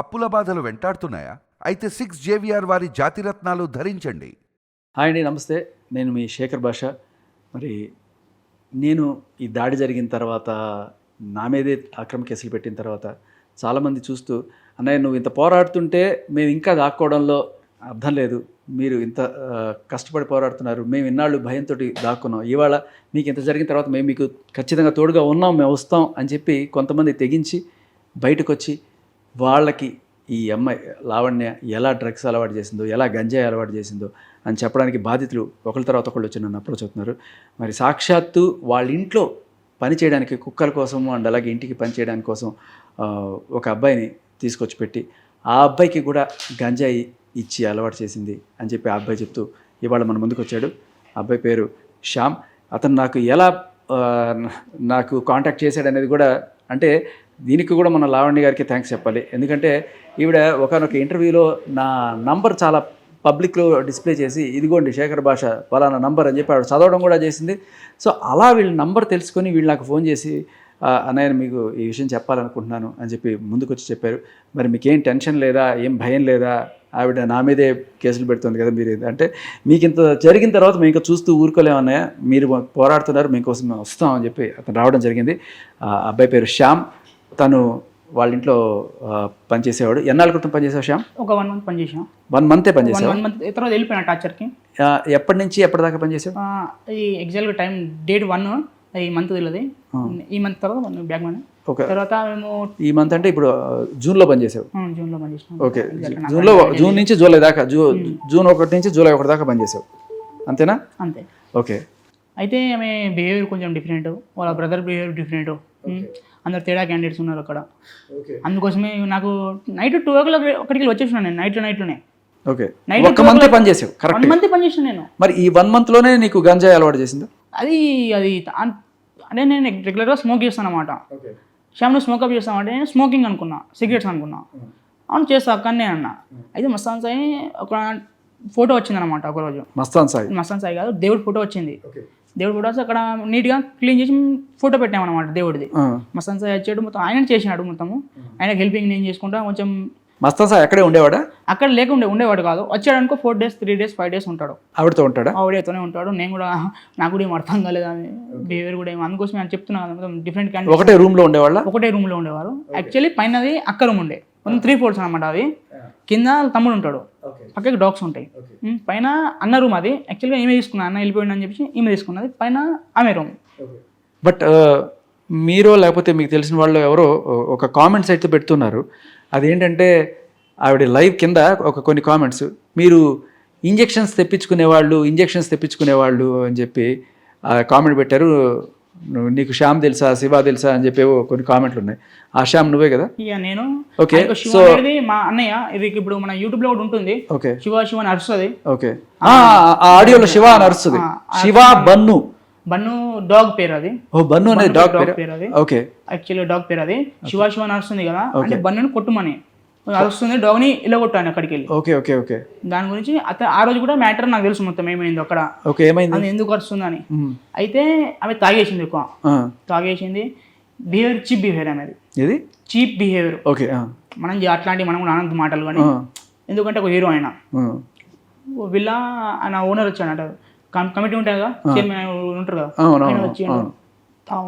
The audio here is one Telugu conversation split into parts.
అప్పుల బాధలు వెంటాడుతున్నాయా? అయితే సిక్స్ జేవిఆర్ వారి జాతిరత్నాలు ధరించండి. హాయ్ అండి నమస్తే. నేను మీ శేఖర్ భాష. మరి నేను ఈ దాడి జరిగిన తర్వాత నా మీదే అక్రమ కేసులు పెట్టిన తర్వాత చాలామంది చూస్తూ అన్నయ్య నువ్వు ఇంత పోరాడుతుంటే మేము ఇంకా దాక్కోవడంలో అర్థం లేదు. మీరు ఇంత కష్టపడి పోరాడుతున్నారు. మేము ఇన్నాళ్ళు భయంతో దాక్కున్నాం. ఇవాళ మీకు ఇంత జరిగిన తర్వాత మేము మీకు ఖచ్చితంగా తోడుగా ఉన్నాం. మేము వస్తాం అని చెప్పి కొంతమంది తెగించి బయటకు వచ్చి వాళ్ళకి ఈ అమ్మాయి లావణ్య ఎలా డ్రగ్స్ అలవాటు చేసిందో ఎలా గంజాయి అలవాటు చేసిందో అని చెప్పడానికి బాధితులు ఒకరి తర్వాత ఒకళ్ళు వచ్చి నన్ను అప్రోచ్ అవుతున్నారు. మరి సాక్షాత్తు వాళ్ళ ఇంట్లో పని చేయడానికి కుక్కల కోసం అండ్ అలాగే ఇంటికి పని చేయడానికి కోసం ఒక అబ్బాయిని తీసుకొచ్చి పెట్టి ఆ అబ్బాయికి కూడా గంజాయి ఇచ్చి అలవాటు చేసింది అని చెప్పి ఆ అబ్బాయి చెప్తూ ఇవాళ మన ముందుకు వచ్చాడు. అబ్బాయి పేరు శ్యామ్. అతను నాకు ఎలా నాకు కాంటాక్ట్ చేశాడు అనేది కూడా అంటే దీనికి కూడా మన లావణ్య గారికి థ్యాంక్స్ చెప్పాలి. ఎందుకంటే ఈవిడ ఒకనొక ఇంటర్వ్యూలో నా నంబర్ చాలా పబ్లిక్లో డిస్ప్లే చేసి ఇదిగోండి శేఖర్ భాష ఫలానా నంబర్ అని చెప్పి ఆవిడ చదవడం కూడా చేసింది. సో అలా వీళ్ళ నంబర్ తెలుసుకొని వీళ్ళు నాకు ఫోన్ చేసి "ఆ, అన్నయ్య మీకు ఈ విషయం చెప్పాలనుకుంటున్నాను అని చెప్పి ముందుకొచ్చి చెప్పారు. మరి మీకేం టెన్షన్ లేదా? ఏం భయం లేదా? ఆవిడ నా మీదే కేసులు పెడుతుంది కదా మీరు. అంటే మీకు ఇంత జరిగిన తర్వాత మేము ఇంకా చూస్తూ ఊరుకోలేమన్నాయ మీరు పోరాడుతున్నారు మీకోసం మేము వస్తాం అని చెప్పి అతను రావడం జరిగింది. ఆ అబ్బాయి పేరు శ్యామ్. తను వాళ్ళ ఇంట్లో పనిచేసేవాడు. ఎన్నాళ్ళ క్రితం పనిచేసావు శ్యామ్? ఒక వన్ మంత్ పని చేసాం వన్ మంతే పనిచేసావు? వన్ మంత్ తర్వాత వెళ్ళిపోయినా టార్చర్కి. ఎప్పటి నుంచి ఎప్పటిదాకా పనిచేసావు? ఈ ఎగ్జాక్ట్గా టైం డేట్ వన్ ఈ మంత్ తెలియదు ఈ మంత్ తర్వాత వన్ బ్యాక్ మనీ ఓకే తర్వాత మేము ఈ మంత్ అంటే ఇప్పుడు ఆ, జూన్లో పనిచేసావు? ఆ, జూన్లో పని చేసినాం ఓకే జూన్లో జూన్ నుంచి జూలై దాకా జూ జూన్ ఒకటి నుంచి జూలై ఒకటి దాకా పనిచేసావు. అంతేనా? అంతే. ఓకే. అయితే ఆమె బిహేవియర్ కొంచెం డిఫరెంట్ వాళ్ళ బ్రదర్ బిహేవియర్ డిఫరెంట్ అందరు తేడా క్యాండిడేట్స్ ఉన్నారు అక్కడ. అందుకోసమే నాకు నైట్ టూ ఓ క్లాక్ ఒకటికి వచ్చేసినాను నేను నైట్ నైట్లోనే. ఓకే. ఒక్క మంతే పనిచేసావు కరెక్ట్ వన్ మంత్ పని చేసిన నేను. మరి ఈ వన్ మంత్లోనే నీకు గంజాయి అలవాటు చేసిందా? అది అది అంటే నేను రెగ్యులర్గా స్మోక్ చేస్తాను అనమాట శ్యామ్లో స్మోకప్ చేస్తామంటే నేను స్మోకింగ్ అనుకున్నా సిగరెట్స్ అనుకున్నా. అవును చేస్తా కానీ అన్న. అయితే మస్తాన్ సాయి ఒక ఫోటో వచ్చిందనమాట ఒకరోజు. మస్తాన్ సాయి. మస్తాన్ సాయి కాదు దేవుడి ఫోటో వచ్చింది. దేవుడి వస్తే అక్కడ నీట్గా క్లీన్ చేసి ఫోటో పెట్టామన్నమాట దేవుడిది. మస్తాన్ సాయి వచ్చాడు మొత్తం ఆయన చేసినాడు మొత్తము. ఆయనకి హెల్పింగ్ నేను చేసుకుంటా కొంచెం మస్తాన్ సాయి అక్కడే ఉండేవాడా? అక్కడ లేకుండే ఉండేవాడు కాదు. వచ్చాడు అనుకో four days three days five days ఉంటాడు. ఆవిడతో ఉంటాడా? ఆవిడతోనే ఉంటాడు. నేను కూడా నాకు కూడా ఏం అర్థం కాలేదు అని బిహేవియర్ కూడా ఏం అందుకోసం నేను చెప్తున్నా కదా మొత్తం డిఫరెంట్ క్యాండిడేట్ ఒకటే రూమ్లో ఉండేవాళ్ళ? ఒకటే రూమ్లో ఉండేవారు యాక్చువల్లీ పైనది అక్క రూమ్ ఉండే. మొత్తం త్రీ ఫ్లోర్స్ అనమాట అవి. కింద తమ్ముడు ఉంటాడు. పక్కకి డాగ్స్ ఉంటాయి. పైన అన్న రూమ్ అది. యాక్చువల్గా ఈమె తీసుకున్నా అన్న వెళ్ళిపోయింది అని చెప్పి ఈమె తీసుకున్నది. పైన ఆమె రూమ్ బట్ మీరు లేకపోతే మీకు తెలిసిన వాళ్ళు ఎవరో ఒక కామెంట్స్ అయితే పెడుతున్నారు. అదేంటంటే ఆవిడ లైవ్ కింద ఒక కొన్ని కామెంట్స్ మీరు ఇంజెక్షన్స్ తెప్పించుకునే వాళ్ళు ఇంజెక్షన్స్ తెప్పించుకునే వాళ్ళు అని చెప్పి కామెంట్ పెట్టారు. నువ్వు నీకు శ్యామ్ తెలుసా శివ తెలుసా అని చెప్పి ఏవో కొన్ని కామెంట్లు ఉన్నాయి. ఆ శ్యామ్ నువ్వే కదా? ఇక నేను. so- అనేది మా అన్నయ్య. ఇది ఇప్పుడు మన యూట్యూబ్లో ఒకటి ఉంటుంది. ఓకే. శివ శివ అని అరుస్తుంది. ఓకే. ఆ ఆడియోలో శివ అని అరుస్తుంది. శివ బన్ను. బన్ను డాగ్ పేరు అది. ఓ బన్ను అనేది డాగ్ పేరు? అది. ఓకే. యాక్చువల్లీ డాగ్ పేరు అది. శివ శివ అని అరుస్తుంది కదా. అంటే బన్నుని కొట్టుమని. అరుస్తుంది. డాగ్ని ఇలా కొట్టాను అక్కడికి వెళ్ళి ఓకే ఓకే ఓకే. దాని గురించి అత ఆ రోజు కూడా మ్యాటర్ నాకు తెలుసు మొత్తం ఏమైందో అక్కడ. ఓకే ఏమైంది? ఎందుకు మ్మ్. అయితే ఆమె తాగేసింది ఎక్కువ. తాగేసింది. బిహేవియర్ చీప్ బిహేవియర్ అనేది ఇది చీప్ బిహేవియర్. ఓకే మనం అట్లాంటి మనం కూడా అనంత మాటలు కానీ. ఎందుకంటే ఒక హీరో ఆయన. వీళ్ళ ఆయన ఓనర్ వచ్చాడట. కమిటీ ఉంటాయి కదా? చైర్మన్ ఉంటారు కదా? ఆయన వచ్చి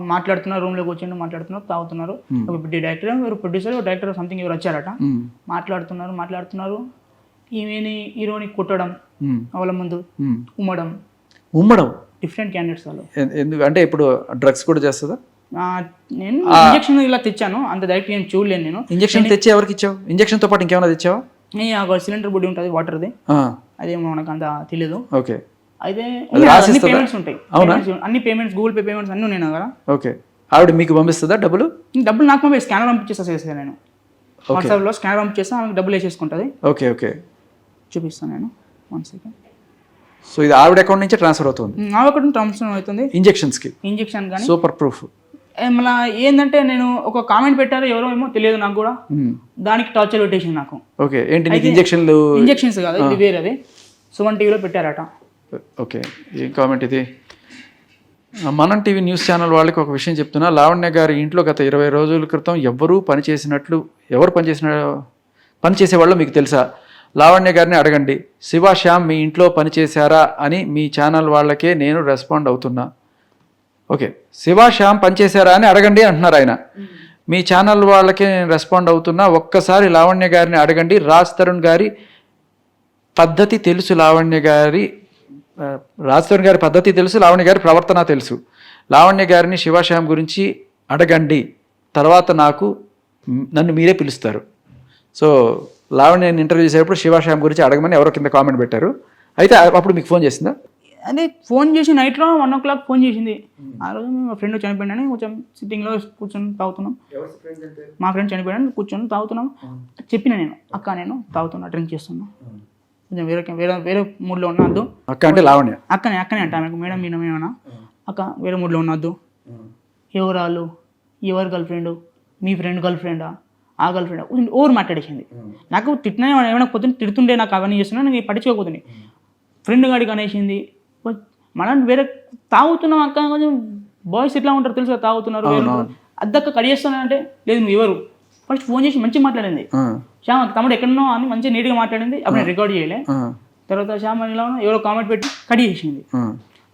మాట్లాడుతున్నారు రూమ్లోకి వచ్చిండు మాట్లాడుతున్నారు తాగుతున్నారు. ఒక డైరెక్టర్ ఎవరు ప్రొడ్యూసర్ డైరెక్టర్ సంథింగ్ ఎవరు వచ్చారట. మాట్లాడుతున్నారు మాట్లాడుతున్నారు. ఈమెని హీరోని కొట్టడం. వాళ్ళ ముందు మ్మ్. ఉమ్మడం. ఉమ్మడం? డిఫరెంట్ క్యాండిడేట్స్ వాళ్ళు. ఎందుకు? అంటే ఇప్పుడు డ్రగ్స్ కూడా చేస్తుందా? నేను ఇంజక్షన్ ఇలా తెచ్చాను అంత డైరెక్ట్ నేను చూడలేను నేను. ఇంజక్షన్ తెచ్చి ఎవరికి ఇచ్చావు? ఇంజక్షన్తో పాటు ఇంకేమైనా తెచ్చావా? సిలిండర్ బుడ్డి ఉంటుంది వాటర్ది ఆ, అదే మనకు అంత తెలియదు ఓకే. అయితే అన్ని? పేమెంట్స్ ఉంటాయి. అవునా? అన్ని పేమెంట్స్ గూగుల్ పే పేమెంట్స్ అన్నీ ఉన్నాయి దగ్గర ఓకే. ఆవిడ మీకు పంపిస్తుందా డబ్బులు? డబ్బులు నాకు పంపి స్కానర్ పంపించేస్తా చేస్తాను నేను. వాట్సాప్లో స్కానర్ పంపించేస్తా ఆమెకు డబ్బులు వేసేసుకుంటుంది. Okay okay. చూపిస్తాను నేను. వన్ సెకండ్ సో ఇది ఆవిడ అకౌంట్ నుంచే ట్రాన్స్ఫర్ అవుతుంది? ఆ ఒకటి ట్రాన్స్ఫర్ అవుతుంది. ఇంజెక్షన్స్కి? ఇంజెక్షన్ కానీ. సూపర్ ప్రూఫ్ మళ్ళా ఏంటంటే నేను ఒక కామెంట్ పెట్టారు ఎవరో ఏమో తెలియదు నాకు కూడా. దానికి టార్చర్ పెట్టేసింది నాకు. ఓకే. ఏంటి ఇంజెక్షన్లు ఇంజెక్షన్స్ కాదు ఇది వేరేది. సుమన్ టీవీలో పెట్టారట. ఓకే ఏం కామెంట్ ఇది. మనం టీవీ న్యూస్ ఛానల్ వాళ్ళకి ఒక విషయం చెప్తున్నా. లావణ్య గారి ఇంట్లో గత ఇరవై రోజుల క్రితం ఎవరూ పనిచేసినట్లు ఎవరు పనిచేసిన పనిచేసేవాళ్ళు మీకు తెలుసా? లావణ్య గారిని అడగండి శివ శ్యామ్ మీ ఇంట్లో పనిచేశారా అని మీ ఛానల్ వాళ్ళకే నేను రెస్పాండ్ అవుతున్నా. ఓకే శివ శ్యామ్ పనిచేశారా అని అడగండి అంటున్నారు ఆయన. మీ ఛానల్ వాళ్ళకే నేను రెస్పాండ్ అవుతున్నా. ఒక్కసారి లావణ్య గారిని అడగండి రాజ్ తరుణ్ గారి పద్ధతి తెలుసు? లావణ్య గారి ఆ, రాజ్ తరుణ్ గారి పద్ధతి తెలుసు లావణ్య గారి ప్రవర్తన తెలుసు. లావణ్య గారిని శివాశ్యామ్ గురించి అడగండి తర్వాత నాకు నన్ను మీరే పిలుస్తారు. సో లావణ్యని ఇంటర్వ్యూ చేసేటప్పుడు శివాశ్యామ్ గురించి అడగమని ఎవరో కింద కామెంట్ పెట్టారు. అయితే అప్పుడు మీకు ఫోన్ చేసిందా? అదే ఫోన్ చేసి నైట్లో వన్ ఓ క్లాక్ ఫోన్ చేసింది. ఆ రోజు మా ఫ్రెండ్ చనిపోయాడని కొంచెం సిట్టింగ్లో కూర్చొని తాగుతున్నాం. మా ఫ్రెండ్ చనిపోయాడని కూర్చొని తాగుతున్నాం. చెప్పిన నేను అక్క నేను తాగుతున్నా డ్రింక్ చేస్తున్నా. కొంచెం వేరే వేరే వేరే మూడ్లో ఉన్నద్దు అక్క అంటే లావణ్య. అక్కనే అక్కనే అంట ఆమెకు. మేడం మీరు ఏమన్నా అక్క వేరే మూడ్లో ఉన్నద్దు ఎవరు వాళ్ళు ఎవరు గర్ల్ ఫ్రెండ్ మీ ఫ్రెండ్ గర్ల్ ఫ్రెండా ఆ? గర్ల్ ఫ్రెండ్ ఓవర్ మాట్లాడేసింది. నాకు తిట్టినా ఏమైనా పొద్దున్న తిడుతుండే నాకు అవన్నీ చేస్తున్నా నేను పట్టించుకోకపోతుంది. ఫ్రెండ్ గాడికి అనేసింది. మనం వేరే తాగుతున్నాం అక్క. కొంచెం బాయ్స్ ఎట్లా ఉంటారు తెలుసా? తాగుతున్నారు వేరే. అద్దక్క కడిగేస్తున్నానంటే లేదు నువ్వు ఎవరు? ఫస్ట్ ఫోన్ చేసి మంచిగా మాట్లాడింది. శ్యామ్ తమ్ముడు ఎక్కడున్నావు అని మంచిగా నీట్గా మాట్లాడింది. అప్పుడు నేను రికార్డ్ చేయలే. తర్వాత శ్యామ్ ఇలా ఎవరో కామెంట్ పెట్టి కడి చేసింది.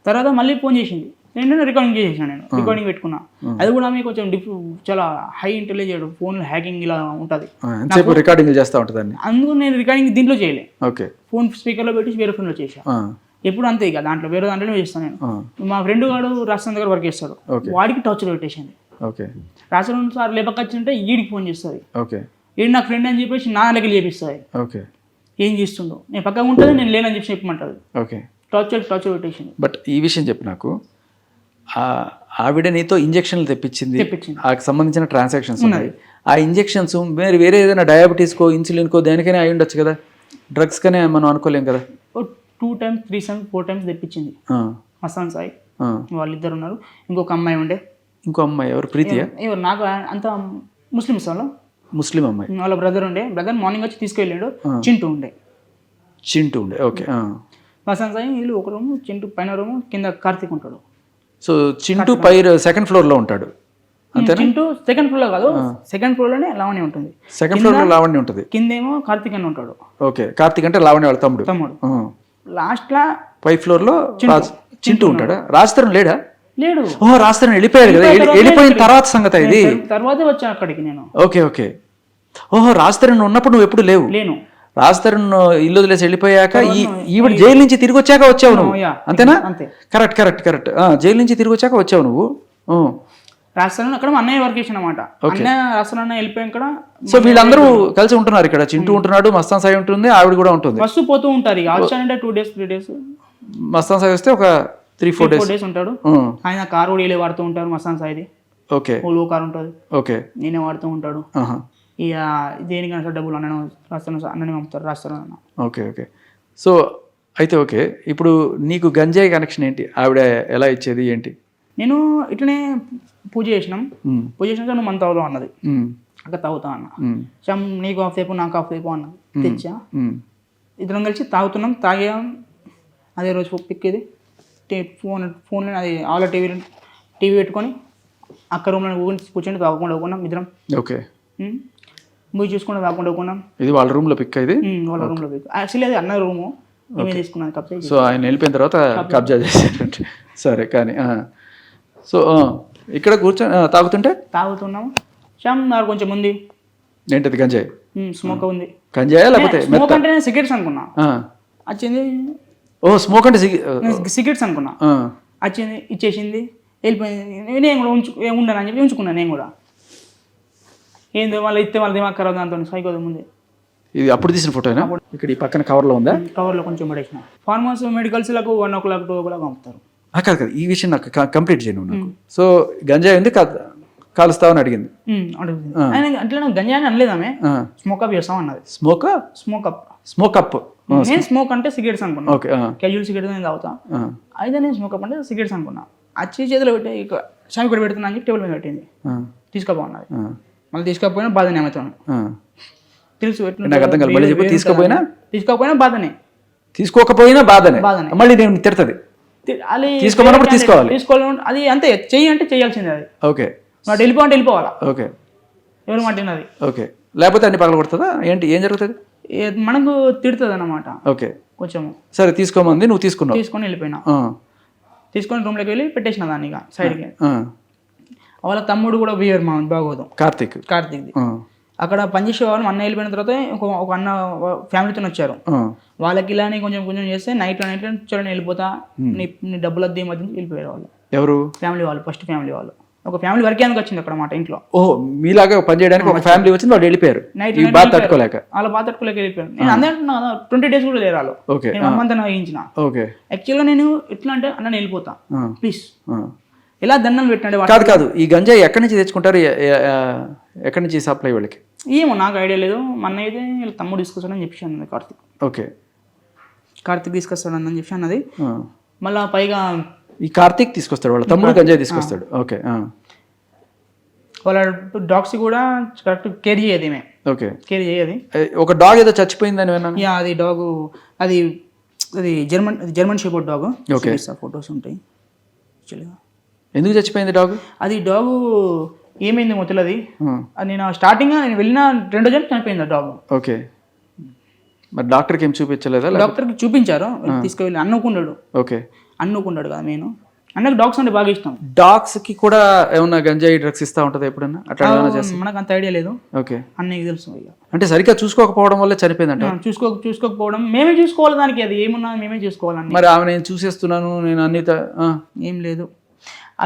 తర్వాత మళ్ళీ ఫోన్ చేసింది. నేను రికార్డింగ్ చేసేసాను నేను. రికార్డింగ్ పెట్టుకున్నా. అది కూడా మీకు కొంచెం డిఫ్ చాలా హై ఇంటెలిజెంట్ ఫోన్ హ్యాకింగ్ ఇలా ఉంటుంది. రికార్డింగ్ చేస్తూ ఉంటుందండి? అందుకు నేను రికార్డింగ్ దీంట్లో చేయలే. ఓకే. ఫోన్ స్పీకర్లో పెట్టి వేరే ఫోన్లో చేసా ఎప్పుడు అంతే ఇక దాంట్లో వేరే దాంట్లోనే చేస్తాను నేను. మా ఫ్రెండ్ గాడు రాష్ట్రం దగ్గర వర్క్ చేస్తాడు. వాడికి టార్చర్ పెట్టేసింది. ఓకే. రాష్ట్రం సార్ లేపకొచ్చింటే ఈడికి ఫోన్ చేస్తుంది. ఓకే. ఈడు నా ఫ్రెండ్ అని చెప్పేసి నా దగ్గర చేపిస్తుంది ఓకే. ఏం చేస్తుండో. నేను పక్కన ఉంటుంది నేను లేనని చెప్పి చెప్పమంటుంది. ఓకే. టార్చర్ టార్చర్ పెట్టేసింది. బట్ ఈ విషయం చెప్పు నాకు. ఆ ఆవిడ నీతో ఇంజక్షన్లు తెప్పించింది. తెప్పించింది. ఆ సంబంధించిన ట్రాన్సాక్షన్స్ ఉన్నాయి. ఆ ఇంజెక్షన్స్ మరి వేరే ఏదైనా డయాబెటీస్కో ఇన్సులిన్కో దేనికైనా అయి ఉండొచ్చు కదా. డ్రగ్స్ కనే మనం అనుకోలేం కదా. Two times three times four times తెప్పించింది. ఆ, మస్తాన్ సాయి. వాళ్ళిద్దరు ఉన్నారు. ఇంకొక అమ్మాయి ఉండే. ఇంకో అమ్మాయి ఎవరు? ప్రీతియా? ఎవరు? నాకు అంత ముస్లిమ్స్ వాళ్ళు. ముస్లిం అమ్మాయి. వాళ్ళ బ్రదర్ ఉండే. బ్రదర్ మార్నింగ్ వచ్చి తీసుకెళ్ళాడు. చింటూ ఉండే. చింటూ ఉండే. ఓకే. మస్తాన్ సాయి వీళ్ళు ఒక రూమ్ చింటూ పైన రూమ్ కింద కార్తీక్ ఉంటాడు. సో చింటూ పై సెకండ్ ఫ్లోర్లో ఉంటాడు. అంతేనా? చింటూ సెకండ్ ఫ్లోర్లో కాదు. సెకండ్ ఫ్లోర్లోనే లావణ్య ఉంటుంది. సెకండ్ ఫ్లోర్లో లావణ్య ఉంటుంది. కిందేమో కార్తీక్ అని ఉంటాడు. ఓకే. కార్తీక్ అంటే లావణ్య వాళ్ళ తమ్ముడు. తమ్ముడు. ఆ. లాస్ట్ లా పై ఫ్లోర్లో రాజ్ చింటూ ఉంటాడా? రాజతరం లేడా? లేడు. ఓహో రాజతరం వెళ్ళిపోయాడు కదా. వెళ్ళి- వెళ్ళిపోయిన తర్వాత సంగతి ఇది తర్వాతే వచ్చాను అక్కడికి నేను. Okay okay. ఓహో రాజతరణ్ ఉన్నప్పుడు నువ్వు ఎప్పుడు లేవు? లేను. రాజతరణ్ ఇల్లు వదిలేసి వెళ్ళిపోయాక ఈ ఈవిడ జైలు నుంచి తిరిగి వచ్చాక వచ్చావు నువ్వు. అంతేనా? అంతే. Correct correct correct. జైలు నుంచి తిరిగి వచ్చాక వచ్చావు నువ్వు. రాస్తాను అక్కడ అన్నయ్య వర్క్ చేసిన అనమాట అన్నయ్య రాస్తాను అన్న వెళ్ళిపోయాక కూడా సో వీళ్ళందరూ కలిసి ఉంటున్నారు ఇక్కడ. చింటూ ఉంటున్నాడు మస్తాన్ సాయి ఉంటుంది ఆవిడ కూడా ఉంటుంది. బస్సు పోతూ ఉంటారు. ఇక వచ్చానంటే two days three days Mastan Sai వస్తే ఒక త్రీ ఫోర్ డేస్ డేస్ ఉంటాడు. ఆయన కారు కూడా వీళ్ళే వాడుతూ ఉంటారు మస్తాన్ సాయిది ఓకే ఓలో కారు ఉంటుంది. ఓకే నేనే వాడుతూ ఉంటాడు. ఆహా. ఇక దేనికైనా సరే డబ్బులు అన్న రాస్తాను అన్నని పంపుతారు రాస్తాను అన్న. ఓకే ఓకే సో అయితే ఓకే ఇప్పుడు నీకు గంజాయి కనెక్షన్ ఏంటి? ఆవిడ ఎలా ఇచ్చేది ఏంటి? నేను ఇట్లనే పూజ చేసినాం. ఉమ్, పూజ చేసినాక నువ్వు మన తాగుతావు అన్నది. ఉమ్, అక్కడ తాగుతా అన్న. చమ్ నీకు ఆఫ్ అయిపో నాకు ఆఫ్ అయిపో అన్నది తెచ్చా. ఇద్దరం కలిసి తాగుతున్నాం తాగాం అదే రోజు పిక్కేది. ఫోన్ ఫోన్లో అది ఆల్ టీవీ టీవీ పెట్టుకొని అక్క రూమ్లో కూర్చొని తాగకుండా ఊకున్నాం ఇద్దరం. ఓకే. మూవీ చూసుకుంటూ తాగకుండా ఊకున్నాం ఇది వాళ్ళ రూమ్లో పిక్ ఇది? ఉమ్, వాళ్ళ రూమ్లో పోయి యాక్చువల్లీ అది అన్న రూము. మేమే తీసుకున్నాను కప్సే సో ఆయన వెళ్ళిపోయిన తర్వాత కబ్జా. చేశారంటే. సరే కానీ. సో ఇక్కడ కూర్చొని తాగుతుంటే? తాగుతున్నాం. శ్యామ్ నాకు కొంచెం ఉంది. ఏంటది గంజాయి? స్మోక్ ఉంది. గంజాయా లేకపోతే స్మోక్ అంటే నేను సిగరెట్స్ అనుకున్నా. వచ్చింది ఓ స్మోక్ అంటే సిగరెట్స్ అనుకున్నా. ఆ. వచ్చింది ఇచ్చేసింది వెళ్ళిపోయింది. నేను కూడా ఉంచు ఉండను అని చెప్పి ఉంచుకున్నాను నేను కూడా. ఏంది మళ్ళీ ఇస్తే మళ్ళీ దిమాగ్ ఖరాబ్ దాంతో సైకో ముందే. ఇది అప్పుడు తీసిన ఫోటోనా ఇక్కడ ఈ పక్కన కవర్లో ఉందా? కవర్లో కొంచెం పడేసిన. ఫార్మర్స్ మెడికల్స్లకు one o'clock two o'clock పంపుతారు కాదు కాదు. ఈ విషయం నాకు కంప్లీట్ చేయను నాకు. సో గంజాయి ఉంది కా- కాలుస్తావని అడిగింది. అట్లా నాకు గంజా అని అనలేదు ఆమె. స్మోక్ అప్ చేస్తాం అన్నది. Smoke smoke up smoke up నేను స్మోక్ అంటే సిగరెట్స్ అనుకున్నా. ఓకే క్యాజువల్ సిగరెట్స్ నేను తాగుతా. అయితే నేను స్మోక్ అప్ అంటే సిగరెట్స్ అనుకున్నా. అచ్చి చేతిలో పెట్టి షామి కూడా పెడుతున్నా అని చెప్పి టేబుల్ మీద పెట్టింది. ఆ, తీసుకోపో అన్నది. ఆ, మళ్ళీ తీసుకోకపోయినా బాధనే ఆ. తెలుసు నాకు అర్థం కాదు. మళ్ళీ చెప్పు, వేరు తీసుకోపోయినా? తీసుకోకపోయినా బాధనే. తీసుకోకపోయినా బాధనే. బాధనే. మళ్ళీ నేను తిడతది. తీసుకోమన్నప్పుడు తీసుకోవాలి. తీసుకోవాలి. అది అంతే. చెయ్యి అంటే చేయాల్సిందే అది. ఓకే వాటి వెళ్ళిపో అంటే వెళ్ళిపోవాలా ఓకే. ఎవరు మాట్లాడినది ఓకే. లేకపోతే అన్ని పగల కొడుతుందా? ఏంటి ఏం జరుగుతుంది? మనకు తిడుతుంది అనమాట ఓకే. కొంచెం. సరే తీసుకోమంది నువ్వు తీసుకున్నావు. తీసుకొని వెళ్ళిపోయినా. తీసుకొని రూమ్లోకి వెళ్ళి పెట్టేసిన దాన్ని ఇక సైడ్కి. వాళ్ళ తమ్ముడు కూడా బిహేవియర్ మా బాగోదు. కార్తీక్. కార్తీక్ది. ఆ, అక్కడ పనిచేసే వాళ్ళు అన్న వెళ్ళిపోయిన తర్వాత ఒక ఒక అన్న ఫ్యామిలీతో వచ్చారు. వాళ్ళకి ఇలానే కొంచెం కొంచెం చేస్తే నైట్లో నైట్లో చూడండి వెళ్ళిపోతా. నీ నీ డబ్బులు వద్ద మధ్య వెళ్ళిపోయారు వాళ్ళు. ఎవరు? ఫ్యామిలీ వాళ్ళు ఫస్ట్ ఫ్యామిలీ వాళ్ళు. ఒక ఫ్యామిలీ వర్కే అందుకు వచ్చింది అక్కడ మాట ఇంట్లో? ఓహో మీలాగా పని చేయడానికి ఒక ఫ్యామిలీ వచ్చింది వాళ్ళు వెళ్ళిపోయారు. నైట్ బాధ తట్టుకోలేక. వాళ్ళ బాధ తట్టుకోలేక వెళ్ళిపోయారు. నేను అందరూ అంటున్నా కదా ట్వంటీ డేస్ కూడా లేరు వాళ్ళు. ఓకే. నేను అమ్మంతా వేయించిన. ఓకే. యాక్చువల్గా నేను ఎట్లా అంటే అన్న నేను వెళ్ళిపోతా ప్లీజ్. ఇలా దండం పెట్టండి కాదు కాదు. ఈ గంజాయి ఎక్కడి నుంచి తెచ్చుకుంటారు? ఎక్కడి నుంచి సప్లై వాళ్ళకి? ఏమో నాకు ఐడియా లేదు. మా అన్న అయితే వీళ్ళ తమ్ముడు తీసుకొస్తాడని చెప్పి అన్నది కార్తిక్. ఓకే. కార్తిక్ తీసుకొస్తాడని చెప్పి అన్నది. మళ్ళా పైగా ఈ కార్తీక్ తీసుకొస్తాడు వాళ్ళ తమ్ముడు గంజాయి తీసుకొస్తాడు. ఓకే. వాళ్ళ డాగ్స్ కూడా కరెక్ట్ కేర్ చేయదు ఈమె. ఓకే. కేర్ చేయదు. ఒక డాగ్ ఏదో చచ్చిపోయిందని విన్నాను యా అది డాగ్ అది అది German German shepherd dog. Okay. Photos ఉంటాయి. యాక్చువల్గా. ఎందుకు చచ్చిపోయింది డాగ్? అది డాగ్ ఏమైంది మొదలది అది నేను స్టార్టింగ్ నేను వెళ్ళిన రెండో జన్ చనిపోయింది డాగ్. ఓకే. మరి డాక్టర్కి ఏం చూపించలేదా? డాక్టర్కి చూపించారు. తీసుకువెళ్ళి అన్నుకున్నాడు ఓకే. అన్నుకున్నాడు కదా నేను అన్నకు డాగ్స్ అంటే బాగా ఇష్టం. డాగ్స్కి కూడా ఏమన్నా గంజాయి డ్రగ్స్ ఇస్తా ఉంటుందా ఎప్పుడన్నా? అట్లా మనకు అంత ఐడియా లేదు. ఓకే. అన్నయ్యకి తెలుసు అంటే సరిగ్గా చూసుకోకపోవడం వల్ల చనిపోయిందంట? చూసుకో చూసుకోకపోవడం. మేమే చూసుకోవాలి దానికి అది ఏమున్నా మేమే చూసుకోవాలని మరి ఆమె నేను చూసేస్తున్నాను నేను అన్ని ఏం లేదు.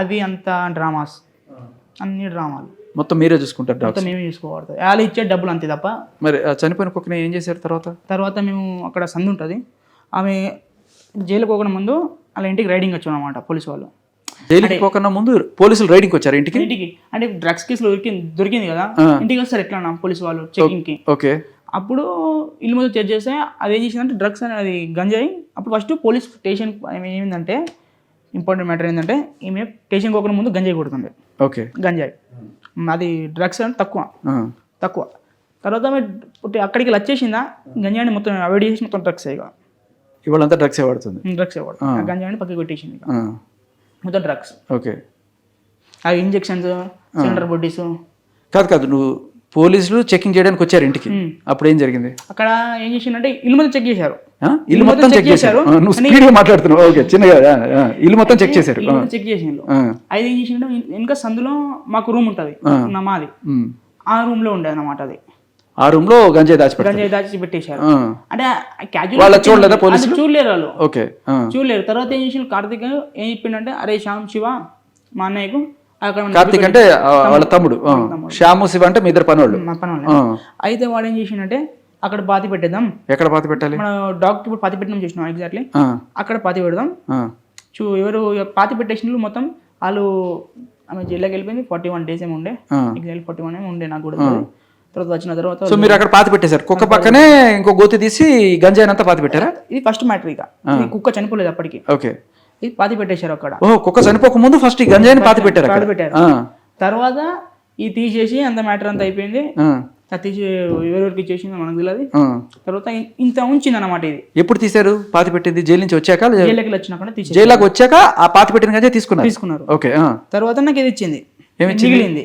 అవి అంత డ్రామాస్. అన్ని డ్రామాలు. మొత్తం మీరే చూసుకుంటారు మొత్తం మేమే చూసుకోకూడదు వాళ్ళు ఇచ్చే డబ్బులు అంతే తప్ప. మరి చనిపోయిన కుక్కని ఏం చేశారు తర్వాత? తర్వాత మేము అక్కడ సందు ఉంటుంది. ఆమె జైలుకి పోకుండా ముందు వాళ్ళ ఇంటికి రైడింగ్ వచ్చాం అనమాట పోలీసు వాళ్ళు. జైలుకి పోకన్నా ముందు పోలీసులు రైడింగ్ వచ్చారు ఇంటికి? ఇంటికి అంటే డ్రగ్స్ కేసులో దొరికింది దొరికింది కదా? ఇంటికి వస్తారు ఎట్లా అన్న పోలీసు వాళ్ళు చెకింగ్కి ఓకే. అప్పుడు ఇల్లు ముందు చెక్ చేస్తే అది ఏం చేసిందంటే డ్రగ్స్ అనేది గంజాయి. అప్పుడు ఫస్ట్ పోలీస్ స్టేషన్ ఏమైందంటే ఇంపార్టెంట్ మ్యాటర్ ఏంటంటే ఈమె స్టేషన్ పోకుండా ముందు గంజాయి కొడుతుంది ఓకే. గంజాయి. అది డ్రగ్స్ అంటే తక్కువ. తక్కువ. తర్వాత అక్కడికి వచ్చేసిందా గంజాయిని మొత్తం అవాయిడ్ చేసి మొత్తం డ్రగ్స్ ఇక ఇవాళంతా డ్రగ్స్ వాడుతుంది. డ్రగ్స్ ఇవ్వడు గంజాయిని పక్కకి పెట్టేసింది ఇక. ఆ, మొత్తం డ్రగ్స్ ఓకే. అవి ఇంజెక్షన్స్ సిలిండర్ బొడ్డీస్ కాదు కాదు నువ్వు పోలీసులు చెకింగ్ చేయడానికి వచ్చారు ఇంటికి. అప్పుడు ఏం జరిగింది? అక్కడ ఏం చేసిందంటే ఇల్లు మొత్తం చెక్ చేశారు. ఆ? ఇల్లు మొత్తం చెక్ చేశారు. ఆ, నువ్వు స్పీడ్గా మాట్లాడుతున్నావు. ఓకే చిన్నగా ఆ, ఆ, ఇల్లు మొత్తం చెక్ చేశారు. చెక్ చేసిండు. ఆ, అది ఏం చేసిండు? వెనుక సందులో మాకు రూమ్ ఉంటుంది. నా మాది. ఆ రూమ్లో ఉండేది అనమాట అది. ఆ రూమ్లో గంజాయి దాచిపెట్టారు. గంజాయి దాచి పెట్టేశారు అంటే క్యాజువల్ వాళ్ళ చూడలేదా పోలీసులు? చూడలేరు వాళ్ళు. ఓకే. చూడలేరు. తర్వాత ఏం చేసిండు? కార్తిక్ ఏం చెప్పిండంటే అరే శ్యామ్ శివ మా అన్నయ్యకు కార్తీక్ అంటే వాళ్ళ తమ్ముడు. శ్యాము శివ అంటే మీ ఇద్దరు పనోళ్ళు మా పని వాళ్ళు. అయితే వాడు ఏం చేసిండంటే అక్కడ పాతి పెట్టేద్దాం. ఎక్కడ పాతి పెట్టాలి? మన డాక్టర్ ఇప్పుడు పాతి పెట్టడం చూసినాం ఎగ్జాక్ట్లీ. అక్కడ పాతి పెడదాం. చూ ఎవరు పాతి పెట్టేసిన మొత్తం. వాళ్ళు ఆమె జైల్లోకి వెళ్ళిపోయింది. ఫార్టీ వన్ డేస్ ఏమి ఉండే. ఎగ్జాక్ట్లీ ఫార్టీ వన్ ఏమి ఉండే నాకు కూడా. తర్వాత వచ్చిన తర్వాత సో మీరు అక్కడ పాతి పెట్టేశారు. కుక్క పక్కనే ఇంకో గోతి తీసి గంజాయి అంతా పాతి పెట్టారా? ఇది ఫస్ట్ మ్యాటర్ ఇక. కుక్క చనిపోలేదు అప్పటికి. ఓకే. ఇది పాతి పెట్టేశారు అక్కడ. ఓహో కుక్క చనిపోక ముందు ఫస్ట్ ఈ గంజాయిని పాతి పెట్టారు. పాతి పెట్టారు. తర్వాత ఈ తీసేసి అంత మ్యాటర్ అంతా అయిపోయింది. తీసి ఎవరెవరికి ఇచ్చేసిందో మనకు తెలియదు. తర్వాత ఇంత ఉంచింది అన్నమాట ఇది. ఎప్పుడు తీశారు? పాతి పెట్టింది జైలు నుంచి వచ్చాక? జైల్లోకి వచ్చినాక తీసి జైలుకి వచ్చాక ఆ పాతి పెట్టిన గంజాయి తీసుకున్నారు. తీసుకున్నారు. ఓకే. తర్వాత నాకు ఇది ఇచ్చింది? మిగిలింది.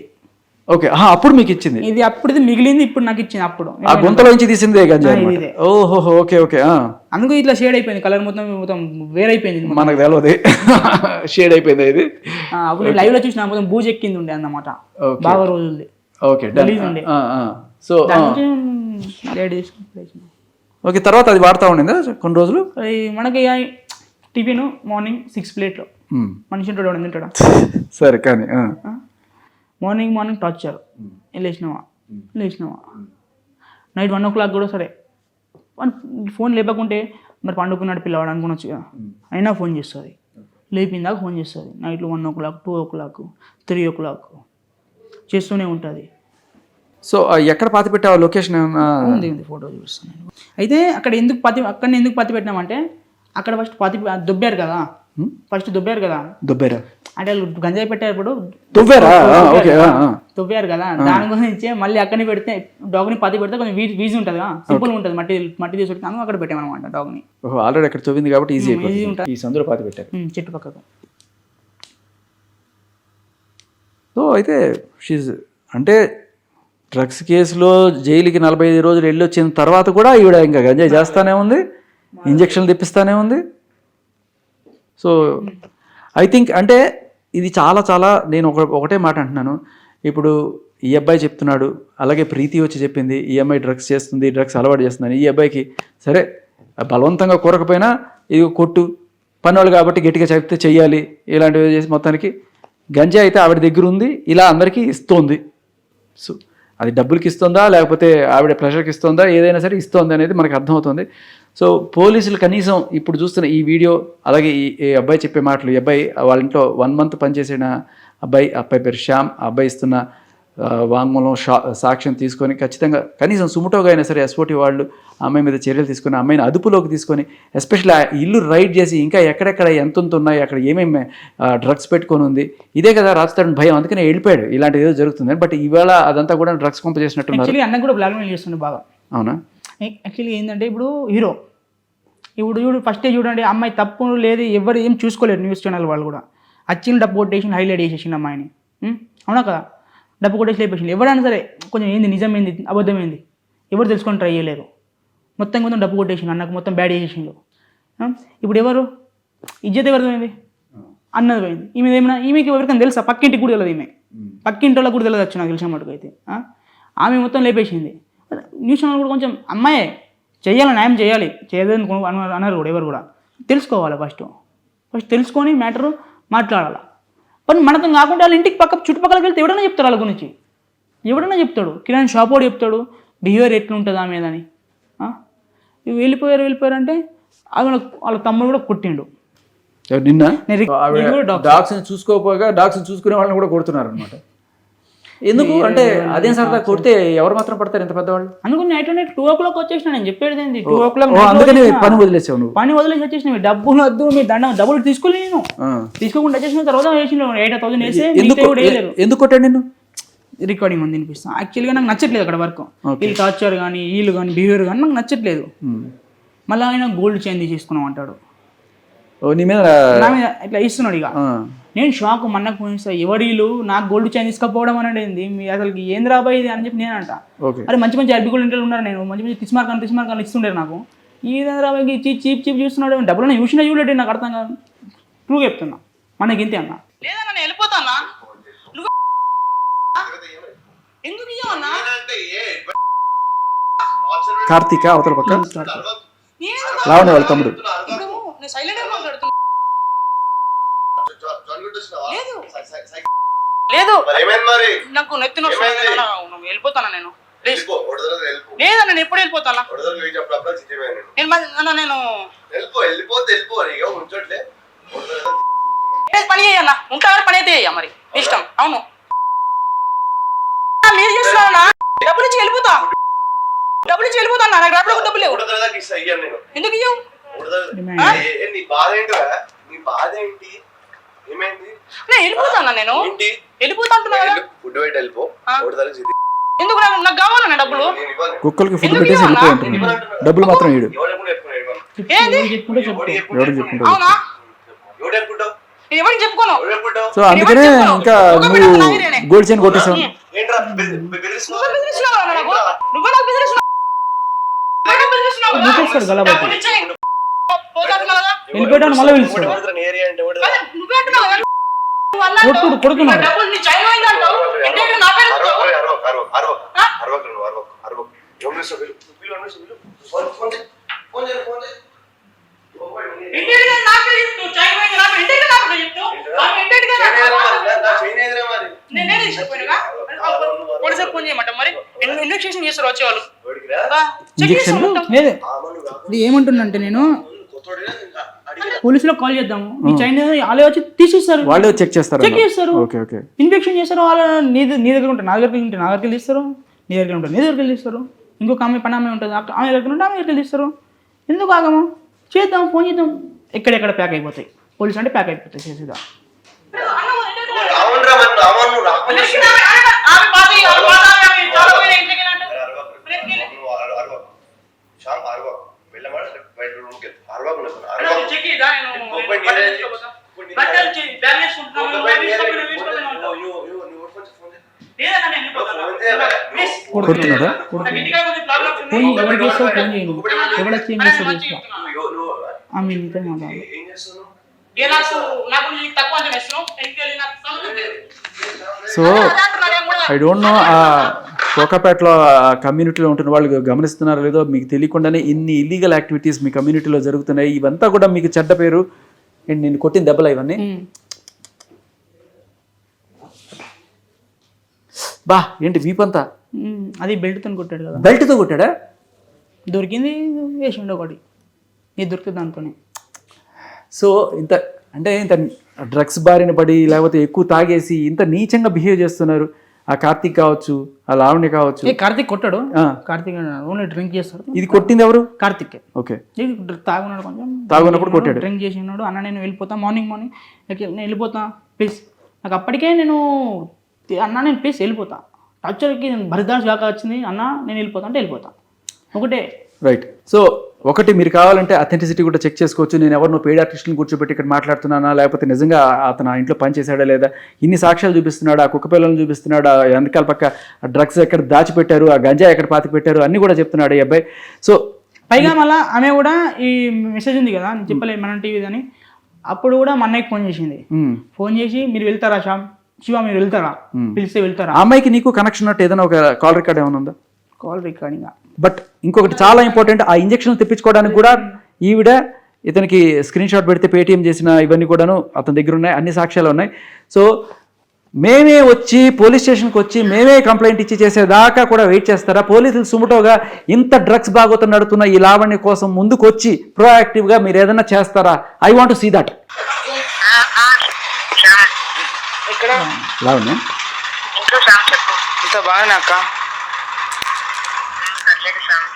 ఓకే అప్పుడు మీకు ఇచ్చింది ఇది అప్పుడు మిగిలింది ఇప్పుడు నాకు ఇచ్చింది అప్పుడు ఆ గుంతలో నుంచి తీసిందే గంజాయి. ఓహో ఓకే ఓకే ఆ. అందుకు ఇట్లా షేడ్ అయిపోయింది కలర్ మొత్తం మొత్తం వేరైపోయింది. మనకు తెలియదు షేడ్ అయిపోయింది ఇది అప్పుడు లైవ్లో చూసిన మొత్తం బూజ్ ఎక్కింది ఉండే అన్నమాట. బాగా రోజులది ఓకే ఉండే. ఆ, ఆ. సో ఓకే తర్వాత అది వాడుతూ ఉండిందా కొన్ని రోజులు మనకి టిఫిన్ మార్నింగ్ సిక్స్ ప్లేట్లో. మనిషి ఉంటాడు తింటాడా సరే కానీ. మార్నింగ్ మార్నింగ్ టార్చర్ లేచినావా? లేచినావా? నైట్ వన్ ఓ క్లాక్ కూడా సరే. ఫోన్ లేపకుంటే మరి పండుకున్నాడు పిల్లవాడు అనుకోవచ్చు కదా. అయినా ఫోన్ చేస్తుంది. లేపిందాక ఫోన్ చేస్తుంది. నైట్లో one o'clock two o'clock three o'clock చేస్తూనే ఉంటుంది. సో ఎక్కడ పాతి పెట్టావు? లొకేషన్ ఉంది ఉంది. ఫోటో చూపిస్తాను. అయితే అక్కడ ఎందుకు పత్తి అక్కడ ఎందుకు పత్తి పెట్టినామంటే అక్కడ ఫస్ట్ పత్తి దుబ్బారు కదా. ఫస్ట్ దుబ్బారు కదా? దుబ్బేరా. అంటే వాళ్ళు గంజాయి పెట్టేటప్పుడు దువ్వారా ఓకే. దువ్వారు కదా? దాని గురించి మళ్ళీ అక్కడనే పెడితే డాగ్ని పత్తి పెడితే కొంచెం వీజ్ వీజీ ఉంటుంది సింపుల్ ఉంటుంది మట్టి మట్టి తీసి అందుకు అక్కడ పెట్టామన్నమాట డాగ్ని ఆల్రెడీ అక్కడ తవ్వింది కాబట్టి ఈజీ ఈజీ ఉంటుంది. ఈ సందులో పాతి పెట్టారు. ఉమ్, చెట్టు పక్కకు. సో అయితే షీజ్ అంటే డ్రగ్స్ కేసులో జైలుకి నలభై ఐదు రోజులు వెళ్ళి వచ్చిన తర్వాత కూడా ఈవిడ ఇంకా గంజాయి చేస్తానే ఉంది ఇంజక్షన్లు తెప్పిస్తానే ఉంది. సో ఐ థింక్ అంటే ఇది చాలా చాలా నేను ఒక ఒకటే మాట అంటున్నాను. ఇప్పుడు ఈ అబ్బాయి చెప్తున్నాడు అలాగే ప్రీతి వచ్చి చెప్పింది ఈ అమ్మాయి డ్రగ్స్ చేస్తుంది డ్రగ్స్ అలవాటు చేస్తుందని. ఈ అబ్బాయికి సరే బలవంతంగా కోరకపోయినా ఇది కొట్టు. పన్నోళ్ళు కాబట్టి గట్టిగా చెప్తే చెయ్యాలి. ఇలాంటివి చేసి మొత్తానికి గంజా అయితే ఆవిడ దగ్గర ఉంది ఇలా అందరికీ ఇస్తోంది. సో అది డబ్బులకి ఇస్తుందా లేకపోతే ఆవిడ ప్రెషర్కి ఇస్తుందా ఏదైనా సరే ఇస్తుంది అనేది మనకు అర్థమవుతుంది. సో పోలీసులు కనీసం ఇప్పుడు చూస్తున్న ఈ వీడియో అలాగే ఈ అబ్బాయి చెప్పే మాటలు ఈ అబ్బాయి వాళ్ళ ఇంట్లో వన్ మంత్ పనిచేసిన అబ్బాయి అబ్బాయి పేరు శ్యామ్ అబ్బాయి ఇస్తున్న వాంగ్మూలం సాక్ష్యం తీసుకొని ఖచ్చితంగా కనీసం సుముటోగా అయినా సరే ఎస్ఓటి వాళ్ళు అమ్మాయి మీద చర్యలు తీసుకొని అమ్మాయిని అదుపులోకి తీసుకొని ఎస్పెషల్లీ ఆ ఇల్లు రైడ్ చేసి ఇంకా ఎక్కడెక్కడ ఎంత ఉన్నాయి అక్కడ ఏమేమి డ్రగ్స్ పెట్టుకొని ఉంది. ఇదే కదా రాస్తాడని భయం అందుకనే వెళ్ళిపోయాడు. ఇలాంటిది ఏదో జరుగుతుంది. బట్ ఈవేళ అదంతా కూడా డ్రగ్స్ పంప చేసినట్టున్నారు అన్న కూడా బ్లాక్మెయిల్ చేస్తుండే బాగా. అవునా? యాక్చువల్లీ ఏంటంటే ఇప్పుడు హీరో ఇప్పుడు చూడు ఫస్ట్ చూడండి అమ్మాయి తప్పు లేదు ఎవరు ఏం చూసుకోలేరు న్యూస్ ఛానల్ వాళ్ళు కూడా. వచ్చిన డబ్బు కొట్టేసి హైలైట్ చేసేసింది అమ్మాయిని. ఉం? అవునా కదా? డబ్బు కొట్టేసి లేపేసింది ఎవరైనా సరే కొంచెం ఏంది నిజం ఏంది అబద్ధం ఏంది ఎవరు తెలుసుకొని ట్రై చేయలేరు. మొత్తం మొత్తం డబ్బు కొట్టేసిండు అన్నకు మొత్తం బ్యాడ్ చేసేసిండు. ఆ? ఇప్పుడు ఎవరు? ఇజ్జత్ ఎవరిది పోయింది? అన్నది పోయింది. ఈమె ఏమైనా ఈమెకి ఎవరికైనా తెలుసా? పక్కింటికి కూడా తెలియదు ఈమె పక్కింటి వాళ్ళకి కూడా తెలియదు నాకు తెలిసిన మటుకు అయితే? ఆమె మొత్తం లేపేసింది. న్యూస్ ఛానల్ కూడా కొంచెం అమ్మాయే చేయాలి న్యాయం చేయాలి చేయదని అన్నారు కూడా ఎవరు కూడా. తెలుసుకోవాలి ఫస్ట్. ఫస్ట్ తెలుసుకొని మ్యాటరు మాట్లాడాలి. కానీ మనతో కాకుండా వాళ్ళ ఇంటికి పక్క చుట్టుపక్కలకి వెళ్తే ఎవడైనా చెప్తారు వాళ్ళ గురించి? ఎవడైనా చెప్తాడు. కిరాణ్ షాప్ వాడు చెప్తాడు బిహేవియర్ ఎట్లుంటుంది ఆమె అని. ఆ? ఇవి వెళ్ళిపోయారు వెళ్ళిపోయారు అంటే ఆమె వాళ్ళ తమ్ముడు కూడా కొట్టిండు. నిన్న. డాగ్స్ చూసుకోకపోగా డాగ్స్ చూసుకునే వాళ్ళని కూడా కొడుతున్నారు అనమాట ఎందుకు? అంటే అదేం సరదా? కొడితే ఎవరు మాత్రం పడతారు ఎంత పెద్దవాళ్ళు? అందుకు night night two o'clock వచ్చేసిన నేను చెప్పేది ఏంది? టూ ఓ క్లాక్ అందుకని పని వదిలేసావు నువ్వు. పని వదిలేసి వచ్చేసిన మీ డబ్బులు వద్దు మీ దండం డబ్బులు తీసుకోలే నేను. తీసుకోకుండా వచ్చేసిన తర్వాత వేసిన ఎయిట్ థౌసండ్ వేసి ఎందుకు కొట్టాడు నిన్ను? రికార్డింగ్ ఉంది వినిపిస్తాను యాక్చువల్గా నాకు నచ్చట్లేదు అక్కడ వర్క్. వీళ్ళు టార్చర్ కానీ వీళ్ళు కానీ బిహేవియర్ కానీ నాకు నచ్చట్లేదు. మళ్ళీ ఆయన గోల్డ్ చైన్ తీసేసుకున్నాం అంటాడు. ఓ నీ మీద ఇట్లా ఇస్తున్నాడు ఇక. నేను షాక్ మన్నకు చేస్తా ఎవడీలు నాకు గోల్డ్ చైన్ తీసుకపోవడం అనేది ఏంది? మీ అసలు ఏం రాబోయే ఇది అని చెప్పి నేను అంట ఓకే. అరే మంచి మంచి అర్బికులు ఇంట్లో ఉన్నారు నేను. మంచి మంచి తిస్మార్క్ అని ఇస్తుండే నాకు. ఈ రాబోయే చీప్ చీప్ చీప్ చూస్తున్నాడు? డబ్బులు చూసినా చూడలేదు నాకు అర్థం కాదు. ట్రూ చెప్తున్నా. మనకి ఇంతే అన్న. లేదన్నా నేను వెళ్ళిపోతానా? నువ్వు ఎందుకు ఇయ్యవన్నా కార్తీక అవతల పక్క. నేను లావణ్య వాళ్ళ తమ్ముడు. నేను సైలెంట్ మాట్లాడుతున్నా. లేదు. లేదు. నాకు నెత్తి నొప్పి వెళ్ళిపోతానా నేను? లేదా నేను ఎప్పుడు వెళ్ళిపోతానా? నేను. పని చేయన్నా ఉంటా పని అయితే మరి. ఇష్టం. అవును. ఆ, మీరు చేస్తున్నారా? డబ్బులు ఇచ్చి వెళ్ళిపోతా. డబ్బులు ఇచ్చి వెళ్ళిపోతా అన్న. నాకు డబ్బులు డబ్బులు లేవు. ఎందుకు ఇయ్యవు? నీ బాధ ఏంటిరా నీ బాధ ఏంటి? ఏమైంది నేను వెళ్ళిపోతాను నేను ఏంటి వెళ్ళిపోతా అంటున్నా కదా ఫుడ్ బయట వెళ్ళిపో ఆ? ఒడదల చిత్ర ఎందుకు నాకు నాకు కావాలన్న డబ్బులు కుక్కలకి ఫుడ్ పెట్టేసి? వెళ్ళిపోయి అంటున్నాడు డబ్బులు మాత్రం ఇడు ఏంది చెప్పుకుంటావు? అవునా నేను ఎవరికి చెప్పుకోను సో అందుకనే ఇంకా నువ్వు గోల్డ్ చైన్ కొట్టేసావు? నువ్వే నాకు నువ్వే నాకు బెదిరిస్తున్నావు నువ్వే నాకు నువ్వే? నువ్వు నువ్వు, అరవకు, అరవకు. ఎవరు పిలుస్తావు? పిలు, పిలు, ఎవరు పిలుస్తావు? పిలు. ఫోన్, ఫోన్ చేయి. ఫోన్ చేయి, ఫోన్ చేయి. ఓ, నీ- ఇంటికి నా పేరు చెప్తావు. చైన్ పోయింది నా పేరు. ఇంటికి నా పేరు చెప్తావు. ఆమె ఇంటికి నా చైన్ ఏదిరా మరి? పేరు నా చైన్ ఏదిరా మరి? నేనే తీసుకుపోయినగా పోలీసులకు ఫోన్ చేయమంట మరి ఇన్- ఇన్వెస్టిగేషన్ చేస్తారు వచ్చేవాళ్ళు ఎవడికిరా? ఆ, చెక్ చేస్తాం ఇంజక్షన్లు? మొత్తం. లేదు ఆ, మను రా. ఇది ఏమంటున్నంటే నేను. కొత్తోడిరా? ఇంకా. అడిగిరా. పోలీసులకు కాల్ చేద్దాము. మీ చైన్ వాళ్ళే వచ్చి తీసేస్తారు. వాళ్ళే చెక్ చేస్తారు చెక్ చేస్తారు. Okay okay. ఇన్ఫెక్షన్ చేస్తారు వాళ్ళ నీ నీ దగ్గర ఉంటుంది నా దగ్గర ఉంటే నా దగ్గర తీస్తారు నీ దగ్గర ఉంటుంది నీ దగ్గర తీస్తారు ఇంకొక ఆమె పని ఆమె ఉంటుంది ఆమె దగ్గర ఉంటే ఆమె దగ్గర తీస్తారు ఎందుకు ఆగము? చేద్దాం ఫోన్ చేద్దాం. ఎక్కడెక్కడ ప్యాక్ అయిపోతాయి. పోలీస్ అంటే ప్యాక్ అయిపోతాయి చేసేదా? మరి. ప్లీజ్. కొడుతున్నాడా? ఫోన్ ఎవరికి ఫోన్ చేయండి ఎవరు వచ్చి ఏం చేస్తావు చేసుకో సో ఐ డోంట్ నో ఆ కోకాపేటలో కమ్యూనిటీలో ఉంటున్న వాళ్ళు గమనిస్తున్నారో లేదో మీకు తెలియకుండానే ఇన్ని ఇల్లీగల్ యాక్టివిటీస్ మీ కమ్యూనిటీలో జరుగుతున్నాయి. ఇవంతా కూడా మీకు చెడ్డ పేరు. ఏంటి నేను కొట్టిన దెబ్బలు ఇవన్నీ. బా ఏంటి వీపంతా అది బెల్ట్తో కొట్టాడు కదా. బెల్ట్తో కొట్టాడా? దొరికింది వేసిండు ఒకటి ఇది దొరికింది దాంతోనే. సో ఇంత అంటే ఇంత డ్రగ్స్ బారిన పడి లేకపోతే ఎక్కువ తాగేసి ఇంత నీచంగా బిహేవ్ చేస్తున్నారు. ఆ కార్తీక్ కావచ్చు ఆ లావణ్య కావచ్చు. కార్తీక్ కొట్టాడు? కార్తీక్ ఓన్లీ డ్రింక్ చేస్తాడు? ఇది కొట్టింది ఎవరు? కార్తీక్. ఓకే. తాగున్నాడు కొంచెం. తాగున్నప్పుడు కొట్టాడు. డ్రింక్ చేసి ఉన్నాడు అన్న నేను వెళ్ళిపోతా మార్నింగ్ మార్నింగ్ నేను వెళ్ళిపోతా ప్లీజ్ నాకు అప్పటికే నేను అన్న నేను ప్లీజ్ వెళ్ళిపోతా. టార్చర్కి నేను భరిదాస్ కాక వచ్చింది అన్న నేను వెళ్ళిపోతా అంటే వెళ్ళిపోతా. ఒకటే. రైట్ సో ఒకటి మీరు కావాలంటే అథెంటిసిటీ కూడా చెక్ చేసుకోవచ్చు. నేను ఎవరినో పెయిడ్ ఆర్టిస్ట్ని కూర్చోబెట్టి ఇక్కడ మాట్లాడుతున్నానా? లేకపోతే నిజంగా అతను ఆ ఇంట్లో పని చేశాడా లేదా? ఇన్ని సాక్ష్యాలు చూపిస్తున్నాడు? ఆ కుక్క పిల్లలను చూపిస్తున్నాడు? ఆ వెనకాల పక్క డ్రగ్స్ ఎక్కడ దాచిపెట్టారు? ఆ గంజా ఎక్కడ పాతి పెట్టారు అన్ని కూడా చెప్తున్నాడు ఈ అబ్బాయి. సో పైగా మళ్ళా ఆమె కూడా ఈ మెసేజ్ ఉంది కదా నేను చెప్పలేదు మన టీవీ అని. అప్పుడు కూడా మా అన్నయ్యకి ఫోన్ చేసింది. ఫోన్ చేసి మీరు వెళ్తారా శ్యామ్? శివ మీరు వెళ్తారా? పిలిస్తే వెళ్తారా? అమ్మాయికి నీకు కనెక్షన్ ఉన్నట్టు ఏదైనా ఒక కాల్ రికార్డ్ ఏమైనా ఉందా? కాల్ రికార్డింగ్ బట్ ఇంకొకటి చాలా ఇంపార్టెంట్ ఆ ఇంజక్షన్ తెప్పించుకోవడానికి కూడా ఈవిడ ఇతనికి స్క్రీన్ షాట్ పెడితే పేటిఎం చేసిన ఇవన్నీ కూడాను అతని దగ్గర ఉన్నాయి అన్ని సాక్ష్యాలు ఉన్నాయి. సో మేమే వచ్చి పోలీస్ స్టేషన్కి వచ్చి మేమే కంప్లైంట్ ఇచ్చి చేసేదాకా కూడా వెయిట్ చేస్తారా? పోలీసులు సుముటోగా ఇంత డ్రగ్స్ బాగోతం నడుతున్న ఈ లావణ్య కోసం ముందుకు వచ్చి ప్రోయాక్టివ్గా మీరు ఏదైనా చేస్తారా? ఐ వాంట్ సీ దట్ ఇక్కడ లావణ్య? ఇంట్లో శ్యామ్ చెప్పు ఇంత బాగానే అక్క పర్లేదు శ్యామ్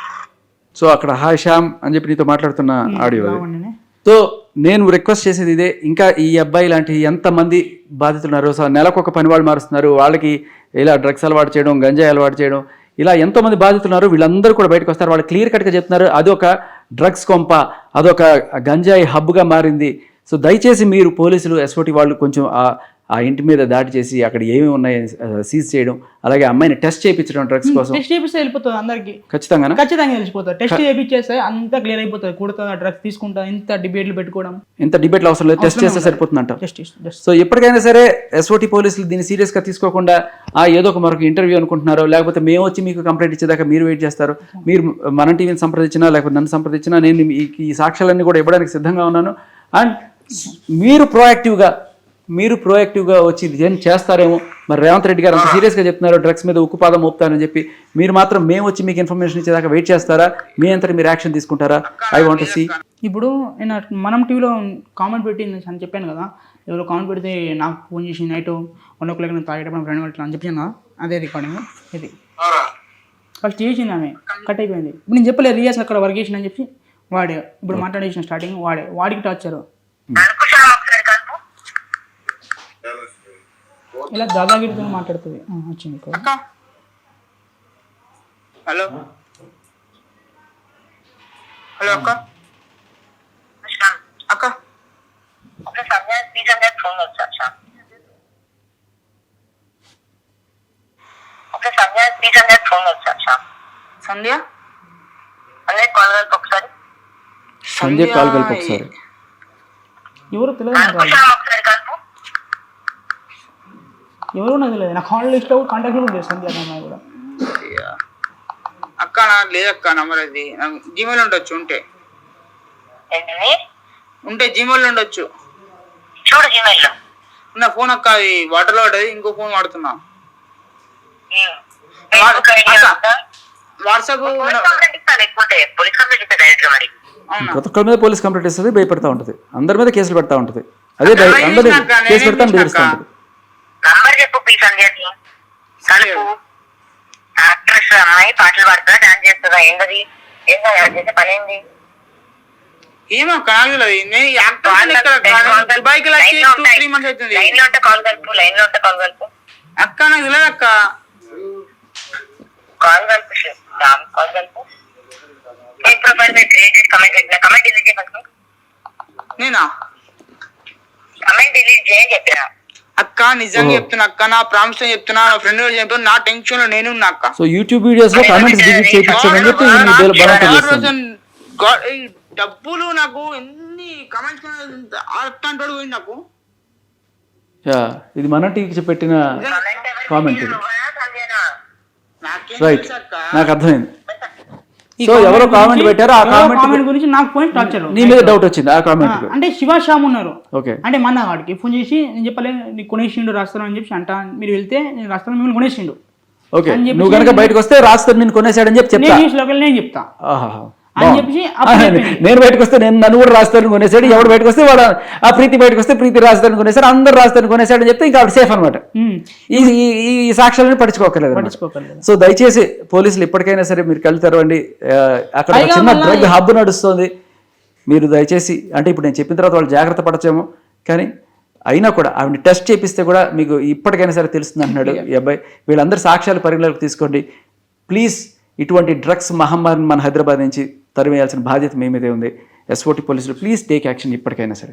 సో అక్కడ హాయ్ శ్యామ్ అని చెప్పి నీతో మాట్లాడుతున్న ఆడియో సో నేను రిక్వెస్ట్ చేసేది ఇదే. ఇంకా ఈ అబ్బాయి లాంటి ఎంతమంది బాధితులు ఉన్నారు సో నెలకు ఒక పని వాళ్ళు మారుస్తున్నారు. వాళ్ళకి ఇలా డ్రగ్స్ అలవాటు చేయడం గంజాయి అలవాటు చేయడం ఇలా ఎంతోమంది బాధితులు ఉన్నారు వీళ్ళందరూ కూడా బయటకు వస్తారు. వాళ్ళు క్లియర్ కట్గా చెప్తున్నారు. అదొక డ్రగ్స్ కొంప అదొక గంజాయి హబ్గా మారింది. సో దయచేసి మీరు పోలీసులు ఎస్ఓటి వాళ్ళు కొంచెం ఆ ఇంటి మీద దాడి చేసి అక్కడ ఏమేమి ఉన్నాయి సీజ్ చేయడం అలాగే అమ్మాయిని టెస్ట్ చేయించడం డ్రగ్స్ కోసం. టెస్ట్ చేపిస్తే వెళ్ళిపోతుంది అందరికి. ఖచ్చితంగా ఖచ్చితంగా తెలిసిపోతుంది టెస్ట్ చేయించేస్తే అంతా క్లియర్ అయిపోతుంది. కుడుతుందా డ్రగ్స్ తీసుకుంటా ఇంత డిబేట్లు పెట్టుకోవడం. ఇంత డిబేట్లు అవసరం లేదు. టెస్ట్ చేస్తే సరిపోతుందంట. సో ఎప్పటికైనా సరే ఎస్ఓటి పోలీసులు దీన్ని సీరియస్గా తీసుకోకుండా ఆ ఏదో ఒక మరొక ఇంటర్వ్యూ అనుకుంటున్నారో లేకపోతే మేము వచ్చి మీకు కంప్లైంట్ ఇచ్చేదాకా మీరు వెయిట్ చేస్తారు. మీరు మన టీవీని సంప్రదించినా లేకపోతే నన్ను సంప్రదించినా నేను ఈ సాక్ష్యాలన్నీ కూడా ఇవ్వడానికి సిద్ధంగా ఉన్నాను. అండ్ మీరు ప్రోయాక్టివ్గా మీరు ప్రోయాక్టివ్గా వచ్చి ఏం చేస్తారేమో? మరి రేవంత్ రెడ్డి గారు అంత సీరియస్గా చెప్తున్నారు డ్రగ్స్ మీద ఉక్కుపాదం మోపుతారని చెప్పి. మీరు మాత్రం మేము వచ్చి మీకు ఇన్ఫర్మేషన్ ఇచ్చేదాకా వెయిట్ చేస్తారా? మీ అంతటి మీరు యాక్షన్ తీసుకుంటారా? ఐ వాంట్ సీ ఇప్పుడు నేను మనం టీవీలో కామెంట్ పెట్టింది అని చెప్పాను కదా ఎవరో కామెంట్ పెడితే నాకు ఫోన్ చేసి నైట్ వన్ ఓ క్లాక్ నేను తాగేటప్పుడు ఫ్రెండ్ ఇట్లా అని చెప్పాను? కదా అదే రికార్డింగ్ ఇది. ఫస్ట్ చేసింది ఆమె. కట్ అయిపోయింది. ఇప్పుడు నేను చెప్పలేదు రియాస్ అక్కడ వర్క్ చేసిన అని చెప్పి వాడే. ఇప్పుడు మాట్లాడేసిన స్టార్టింగ్ వాడే. వాడికి టార్చర్ ఇలా దాదాగిరితో మాట్లాడుతుంది ఆ, వచ్చింది call. హలో హలో అక్క శ్యామ్ అక్క ఒక సంధ్య ఈ సంధ్య ఫోన్ వచ్చా శ్యామ్ ఒక సంధ్య ఈ సంధ్య ఫోన్ వచ్చా శ్యామ్ సంధ్య అదే కాల్ కలిపి ఒకసారి సంజయ్ కాల్ కలిపి ఒకసారి ఎవరు తెలియదు ఎవరు నాకు తెలియదు నా కాల్ లిస్ట్ కాంటాక్ట్ కూడా లేదు సంధ్య అమ్మాయి కూడా. అక్క నాకు లేదక్క నంబర్ అది. జీమెయిల్ ఉండొచ్చు ఉంటే. ఉంటే జీమెయిల్ ఉండొచ్చు. చూడు జీమెయిల్లో. నా ఫోన్ అక్క అది వాటర్లో పడ్డది ఇంకో ఫోన్ వాడుతున్నా. వాట్సాప్ పోలీస్ కంప్లైంట్ ప్రతి ఒక్కరి మీద పోలీస్ ఇస్తుంది భయపెడతా ఉంటుంది. అందరి మీద కేసులు పెడతా ఉంటుంది. అదే అందరి కేసు? బెదిరిస్తూ ఉంటుంది. నంబర్ చెప్పు పీ సంధ్యకి. కలుపు. యాక్ట్రెస్ అమ్మాయి పాటలు పాడుతుందా డాన్స్ చేస్తుందా ఏంటది ఏంటో యాడ్ చేసే పని ఏంది? ఏమో నేను యాక్టర్లో ఉంటే- దుబాయ్కి వచ్చి టూ. త్రీ మంత్స్ అవుతుంది లైన్లో ఉంటే కాల్ కలుపు లైన్లో ఉంటే కాల్ కలుపు అక్క నాకు తెలియదు అక్క. కాల్ కలుపు రామ్ కాల్ కలుపు ప్రొఫైల్ మీద క్రియేట్ చేసి కమెంట్ పెట్టిన కమెంట్ డిలీట్ చేయ ఫస్ట్ నేనా? కమెంట్ డిలీట్ చేయని చెప్పిన అక్క నిజంగా చెప్తున్నా అక్క నా ప్రామిస్ చెప్తున్నా నా ఫ్రెండ్ చెప్తున్నా నా టెన్షన్లో నేను అక్క. సో యూట్యూబ్ వీడియోస్లో కామెంట్స్ డిలీట్ చేయించామని చెప్పి బల- బలవంతం డబ్బులు నాకు ఎన్ని కమెంట్స్ అట్లాంటి పోయింది నాకు. యా ఇది మన టీవీకి పెట్టిన కామెంట్ ఇది. రైట్ నాకు అర్థమైంది. సో ఎవరో కామెంట్ పెట్టారో ఆ కామెంట్ గురించి నాకు పోయి టార్చర్ నీ మీద డౌట్ వచ్చింది ఆ కామెంట్ అంటే శివ శ్యామ్ ఉన్నారు. ఓకే. అంటే మన వాడికి ఫోన్ చేసి నేను చెప్పలే నీకు కొనేసిండు రాస్తాను అని చెప్పి అంట. మీరు వెళ్తే నేను రాస్తాను మిమ్మల్ని కొనేసిండు ఓకే. నువ్వు కనుక బయటకు వస్తే రాస్తారు నేను కొనేసాడని చెప్పి చెప్తా. నేను చెప్తా. అని. నేను బయటకు వస్తే నేను నన్ను కూడా రాస్తాను కొనేసాడు ఎవడు బయటకు వస్తే వాడు ఆ ప్రీతి బయటకు వస్తే ప్రీతి రాస్తాను కొనేసాడు అందరు రాస్తాను కొనేసాడు అని చెప్తే ఇంకా ఆవిడ సేఫ్ అనమాట. ఈ ఈ- సాక్ష్యాలను. పట్టించుకోకలేదు. సో దయచేసి పోలీసులు ఇప్పటికైనా సరే మీరు కళ్ళు తెరవండి ఆ, అక్కడ చిన్న డ్రగ్ హబ్ నడుస్తుంది మీరు దయచేసి అంటే ఇప్పుడు నేను చెప్పిన తర్వాత వాళ్ళు జాగ్రత్త పడచ్చేమో కానీ అయినా కూడా ఆవిడ టెస్ట్ చేపిస్తే కూడా మీకు ఇప్పటికైనా సరే తెలుస్తుంది అంటున్నాడు ఈ అబ్బాయి వీళ్ళందరి సాక్ష్యాలు పరిగణలోకి తీసుకోండి ప్లీజ్ ఇటువంటి డ్రగ్స్ మహమ్మారిని మన హైదరాబాద్ నుంచి తరిమేయాల్సిన బాధ్యత మీ మీదే ఉంది. ఎస్ఓటి పోలీసులు ప్లీజ్ టేక్ యాక్షన్ ఇప్పటికైనా సరే.